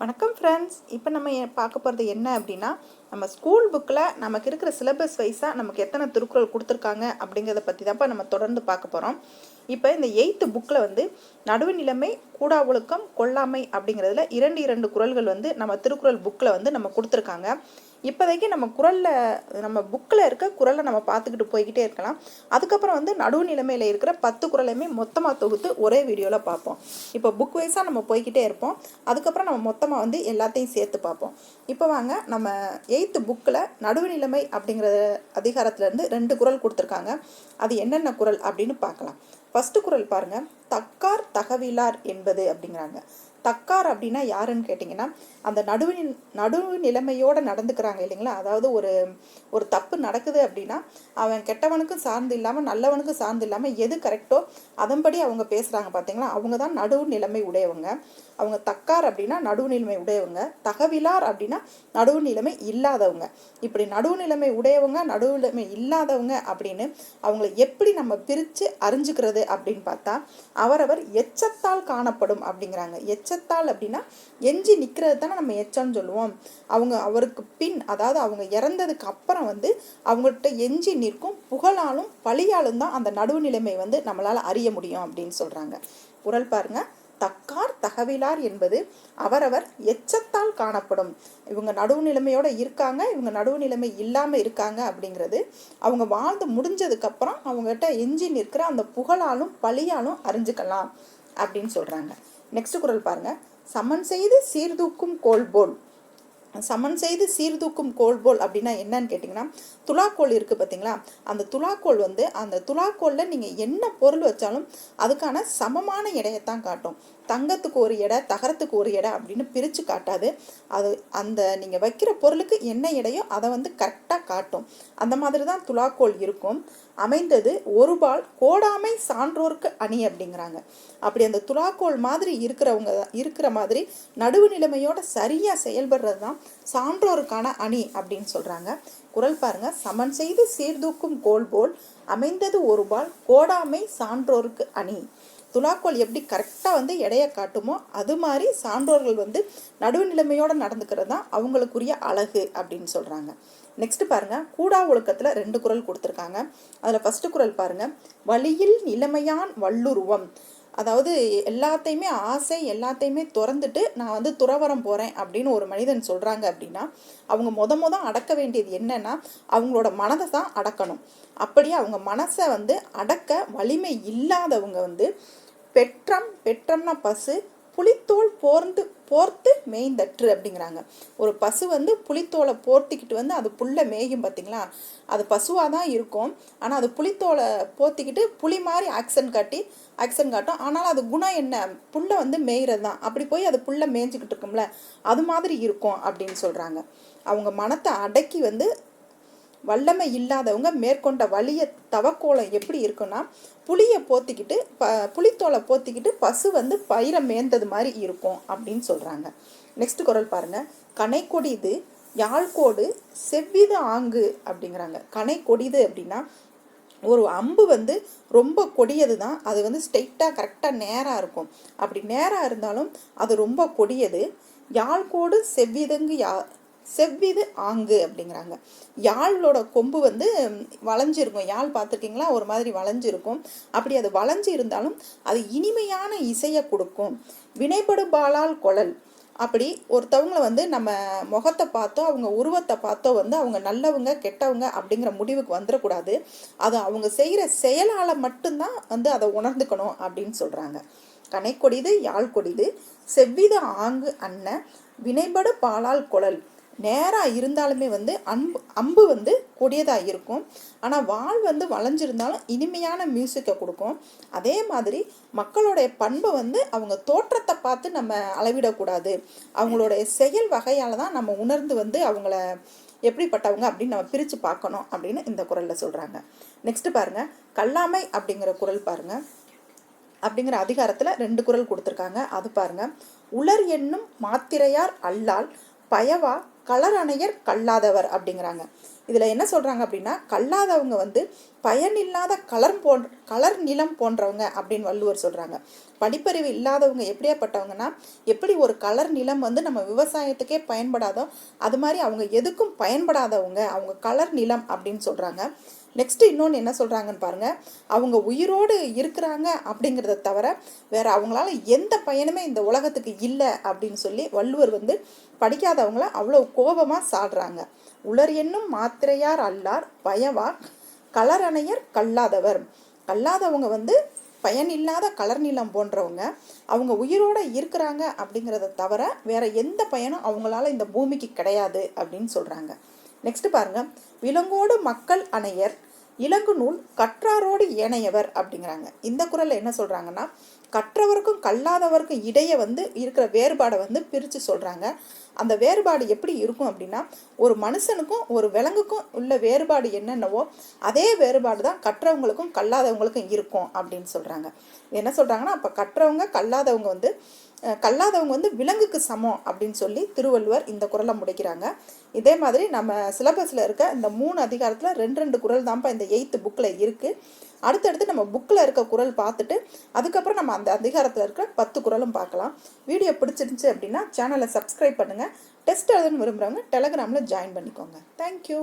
வணக்கம் ஃப்ரெண்ட்ஸ் இப்போ நம்ம பார்க்க போகிறது என்ன அப்படின்னா நம்ம ஸ்கூல் புக்கில் நமக்கு இருக்கிற சிலபஸ் வைஸாக நமக்கு எத்தனை திருக்குறள் கொடுத்துருக்காங்க அப்படிங்கிறத பற்றி தான்ப்பா நம்ம தொடர்ந்து பார்க்க போகிறோம் இப்போ இந்த எயித்து புக்கில் வந்து நடுவு நிலைமை கூடா ஒழுக்கம் கொல்லாமை அப்படிங்கிறதுல இரண்டு இரண்டு குறள்கள் வந்து நம்ம திருக்குறள் புக்கில் வந்து நம்ம கொடுத்துருக்காங்க. இப்போதைக்கு நம்ம குரலில் நம்ம புக்கில் இருக்க குறளை நம்ம பார்த்துக்கிட்டு போய்கிட்டே இருக்கலாம். அதுக்கப்புறம் வந்து நடுவு நிலைமையில் இருக்கிற பத்து குரலையுமே மொத்தமாக தொகுத்து ஒரே வீடியோவில் பார்ப்போம். இப்போ புக் வைஸாக நம்ம போய்கிட்டே இருப்போம். அதுக்கப்புறம் நம்ம மொத்தமாக வந்து எல்லாத்தையும் சேர்த்து பார்ப்போம். இப்போ வாங்க நம்ம எயித்து புக்கில் நடுவு நிலைமை அப்படிங்கிற அதிகாரத்துலேருந்து ரெண்டு குரல் கொடுத்துருக்காங்க. அது என்னென்ன குறள் அப்படின்னு பார்க்கலாம். ஃபஸ்ட்டு குறள் பாருங்கள் தக்கார் தகவிலார் என்பது அப்படிங்கிறாங்க. தக்கார் அப்படின்னா யாருன்னு கேட்டிங்கன்னா அந்த நடுவு நடுவு நிலைமையோடு நடந்துக்கிறாங்க இல்லைங்களா? அதாவது ஒரு ஒரு தப்பு நடக்குது அப்படின்னா அவன் கெட்டவனுக்கும் சார்ந்து இல்லாமல் நல்லவனுக்கும் சார்ந்து இல்லாமல் எது கரெக்டோ அதன்படி அவங்க பேசுகிறாங்க பார்த்தீங்களா அவங்க தான் நடுவு நிலைமை உடையவங்க. அவங்க தக்கார் அப்படின்னா நடுவுநிலைமை உடையவங்க. தகவிலார் அப்படின்னா நடுவு நிலைமை இல்லாதவங்க. இப்படி நடுவு நிலைமை உடையவங்க நடுவு நிலைமை இல்லாதவங்க அப்படின்னு அவங்கள எப்படி நம்ம பிரித்து அறிஞ்சுக்கிறது அப்படின்னு பார்த்தா அவரவர் எச்சத்தால் காணப்படும் அப்படிங்கிறாங்க. எச்சத்தால் அப்படின்னா எஞ்சி நிற்கிறது தானே நம்ம எச்சம்னு சொல்லுவோம். அவங்க அவருக்கு பின் அதாவது அவங்க இறந்ததுக்கு அப்புறம் வந்து அவங்கள்ட்ட எஞ்சி நிற்கும் புகழாலும் பழியாலும் தான் அந்த நடுவு நிலைமை வந்து நம்மளால் அறிய முடியும் அப்படின்னு சொல்கிறாங்க குரல் பாருங்க. தக்கார் தகவிலார் என்பது அவரவர் எச்சத்தால் காணப்படும். இவங்க நடுவு நிலைமையோடு இருக்காங்க இவங்க நடுவு நிலைமை இல்லாமல் இருக்காங்க அப்படிங்கிறது அவங்க வாழ்ந்து முடிஞ்சதுக்கப்புறம் அவங்ககிட்ட எஞ்சி நிற்கிற அந்த புகழாலும் பழியாலும் அறிஞ்சுக்கலாம் அப்படின்னு சொல்கிறாங்க நெக்ஸ்ட் குரல் பாருங்கள் சமன் செய்து சீர்தூக்கும் கோல்போல். சமன் செய்து சீர்தூக்கும் கோல்போல் அப்படின்னா என்னன்னு கேட்டிங்கன்னா துலாக்கோல் இருக்குது பார்த்தீங்களா அந்த துலாக்கோல் வந்து அந்த துலாக்கோலில் நீங்கள் என்ன பொருள் வச்சாலும் அதுக்கான சமமான இடையைத்தான் காட்டும். தங்கத்துக்கு ஒரு எடை தகரத்துக்கு ஒரு எடை அப்படின்னு பிரித்து காட்டாது. அது அந்த நீங்கள் வைக்கிற பொருளுக்கு என்ன எடையோ அதை வந்து கரெக்டாக காட்டும். அந்த மாதிரி தான் துலாக்கோள் இருக்கும். அமைந்தது ஒரு பால் கோடாமை சான்றோர்க்கு அணி அப்படிங்கிறாங்க. அப்படி அந்த துலாக்கோள் மாதிரி இருக்கிறவங்க இருக்கிற மாதிரி நடுவு நிலைமையோட சரியாக செயல்படுறது தான் சான்றோருக்கான அணி அப்படின்னு சொல்கிறாங்க குரல் பாருங்க. சமன் செய்து சீர்தூக்கும் கோல் போல் அமைந்தது ஒரு பால் கோடாமை சான்றோருக்கு அணி. துலாக்கோல் எப்படி கரெக்டாக வந்து எடையை காட்டுமோ அது மாதிரி சான்றோர்கள் வந்து நடுவு நிலைமையோடு நடந்துக்கிறது தான் அவங்களுக்குரிய அழகு அப்படின்னு சொல்கிறாங்க நெக்ஸ்ட் பாருங்க கூடா ஒழுக்கத்தில் ரெண்டு குறள் கொடுத்துருக்காங்க. அதில் ஃபஸ்ட்டு குரல் பாருங்க வழியில் நிலைமையான் வல்லுருவம் அதாவது எல்லாத்தையுமே ஆசை எல்லாத்தையுமே திறந்துட்டு நான் வந்து துறவரம் போகிறேன் அப்படின்னு ஒரு மனிதன் சொல்கிறாங்க அப்படின்னா அவங்க முத முத அடக்க வேண்டியது என்னன்னா அவங்களோட மனதை தான் அடக்கணும். அப்படியே அவங்க மனசை வந்து அடக்க வலிமை இல்லாதவங்க வந்து பெற்றம் பெற்றம்னா பசு புலித்தோல் போர்ந்து போர்த்து மேய்ந்தற்று அப்படிங்கிறாங்க. ஒரு பசு வந்து புலித்தோலை போர்த்திக்கிட்டு வந்து அது புல்லை மேயும் பார்த்தீங்களா அது பசுவாக தான் இருக்கும். ஆனால் அது புலித்தோலை போர்த்திக்கிட்டு புலி மாதிரி ஆக்சன் காட்டி ஆக்சன் காட்டும். ஆனாலும் அது குணம் என்ன? புல்லை வந்து மேய்கிறது தான் அப்படி போய் அது புல்லை மேய்ஞ்சிக்கிட்டு இருக்கும்ல. அது மாதிரி இருக்கும் அப்படின்னு சொல்கிறாங்க அவங்க மனத்தை அடக்கி வந்து வல்லமை இல்லாதவங்க மேற்கொண்ட வலிய தவக்கோலம் எப்படி இருக்குன்னா புளியை போத்திக்கிட்டு ப புளித்தோலை போத்திக்கிட்டு பசு வந்து பயிரை மேய்ந்தது மாதிரி இருக்கும் அப்படின்னு சொல்கிறாங்க நெக்ஸ்ட் குரல் பாருங்கள் கனை கொடிது யாழ்கோடு செவ்வித ஆங்கு அப்படிங்கிறாங்க. கனை கொடிது அப்படின்னா ஒரு அம்பு வந்து ரொம்ப கொடியது தான் அது வந்து ஸ்ட்ரெயிட்டாக கரெக்டாக நேராக இருக்கும். அப்படி நேராக இருந்தாலும் அது ரொம்ப கொடியது. யாழ்கோடு செவ்விதங்கு யா செவ்விது ஆங்கு அப்படிங்கிறாங்க. யாழோட கொம்பு வந்து வளைஞ்சிருக்கும். யாழ் பார்த்துருக்கீங்களா? ஒரு மாதிரி வளைஞ்சிருக்கும். அப்படி அது வளைஞ்சு இருந்தாலும் அது இனிமையான இசையை கொடுக்கும். வினைபடு பாலால் குழல். அப்படி ஒருத்தவங்களை வந்து நம்ம முகத்தை பார்த்தோ அவங்க உருவத்தை பார்த்தோ வந்து அவங்க நல்லவங்க கெட்டவங்க அப்படிங்கிற முடிவுக்கு வந்துடக்கூடாது. அது அவங்க செய்கிற செயலால் மட்டும்தான் வந்து அதை உணர்ந்துக்கணும் அப்படின்னு சொல்கிறாங்க கனைக்கொடிது யாழ் கொடிது செவ்வித ஆங்கு அன்ன வினைபடு பாலால் குழல். நேராக இருந்தாலுமே வந்து அன்பு அம்பு வந்து கொடியதாக இருக்கும். ஆனால் வாள் வந்து வளைஞ்சிருந்தாலும் இனிமையான மியூசிக்கை கொடுக்கும். அதே மாதிரி மக்களுடைய பண்பை வந்து அவங்க தோற்றத்தை பார்த்து நம்ம அளவிடக்கூடாது. அவங்களுடைய செயல் வகையால் தான் நம்ம உணர்ந்து வந்து அவங்கள எப்படிப்பட்டவங்க அப்படின்னு நம்ம பிரித்து பார்க்கணும் அப்படின்னு இந்த குரலில் சொல்கிறாங்க நெக்ஸ்ட்டு பாருங்கள் கல்லாமை அப்படிங்கிற குரல் பாருங்கள் அப்படிங்கிற அதிகாரத்தில் ரெண்டு குரல் கொடுத்துருக்காங்க. அது பாருங்கள் உலர் என்னும் மாத்திரையார் அல்லால் பயவா களரணையர் கல்லாதவர் அப்படிங்கிறாங்க. இதில் என்ன சொல்கிறாங்க அப்படின்னா கல்லாதவங்க வந்து பயனில்லாத கலர் போன்ற கலர் நிலம் போன்றவங்க அப்படின்னு வள்ளுவர் சொல்கிறாங்க படிப்பறிவு இல்லாதவங்க எப்படியாப்பட்டவங்கன்னா எப்படி ஒரு கலர் நிலம் வந்து நம்ம விவசாயத்துக்கே பயன்படாதோ அது மாதிரி அவங்க எதுக்கும் பயன்படாதவங்க அவங்க கலர் நிலம் அப்படின்னு சொல்கிறாங்க நெக்ஸ்ட் இன்னொன்று என்ன சொல்கிறாங்கன்னு பாருங்கள் அவங்க உயிரோடு இருக்கிறாங்க அப்படிங்கிறத தவிர வேற அவங்களால எந்த பயனுமே இந்த உலகத்துக்கு இல்லை அப்படின்னு சொல்லி வள்ளுவர் வந்து படிக்காதவங்கள அவ்வளோ கோபமாக சாடுறாங்க. உலர் என்னும் மாத்திரையார் அல்லார் பயவா கலரணையர் கல்லாதவர். கல்லாதவங்க வந்து பயனில்லாத கலர் நிலம் போன்றவங்க. அவங்க உயிரோட இருக்கிறாங்க அப்படிங்கிறத தவிர வேற எந்த பயனும் அவங்களால இந்த பூமிக்கு கிடையாது அப்படின்னு சொல்கிறாங்க நெக்ஸ்ட் பாருங்க. விலங்கோடு மக்கள் அணையர் இலங்கு நூல் கற்றாரோடு ஏனையவர் அப்படிங்கிறாங்க. இந்த குரலில் என்ன சொல்கிறாங்கன்னா கற்றவருக்கும் கல்லாதவருக்கும் இடையே வந்து இருக்கிற வேறுபாடை வந்து பிரித்து சொல்கிறாங்க அந்த வேறுபாடு எப்படி இருக்கும் அப்படின்னா ஒரு மனுஷனுக்கும் ஒரு விலங்குக்கும் உள்ள வேறுபாடு என்னென்னவோ அதே வேறுபாடு தான் கற்றவங்களுக்கும் கல்லாதவங்களுக்கும் இருக்கும் அப்படின்னு சொல்கிறாங்க என்ன சொல்கிறாங்கன்னா அப்போ கற்றவங்க கல்லாதவங்க வந்து கல்லாதவங்க வந்து விலங்குக்கு சமம் அப்படின்னு சொல்லி திருவள்ளுவர் இந்த குரலை முடிக்கிறாங்க. இதே மாதிரி நம்ம சிலபஸில் இருக்க இந்த மூணு அதிகாரத்தில் ரெண்டு ரெண்டு குரல் தான்ப்பா இந்த எயித்து புக்கில் இருக்குது அடுத்தடுத்து நம்ம புக்கில் இருக்க குரல் பார்த்துட்டு அதுக்கப்புறம் நம்ம அந்த அதிகாரத்தில் இருக்க பத்து குரலும் பார்க்கலாம். வீடியோ பிடிச்சிருந்துச்சு அப்படின்னா சேனலை சப்ஸ்கிரைப் பண்ணுங்கள் டெஸ்ட் எழுதுன்னு விரும்புகிறவங்க டெலகிராமில் ஜாயின் பண்ணிக்கோங்க. தேங்க்யூ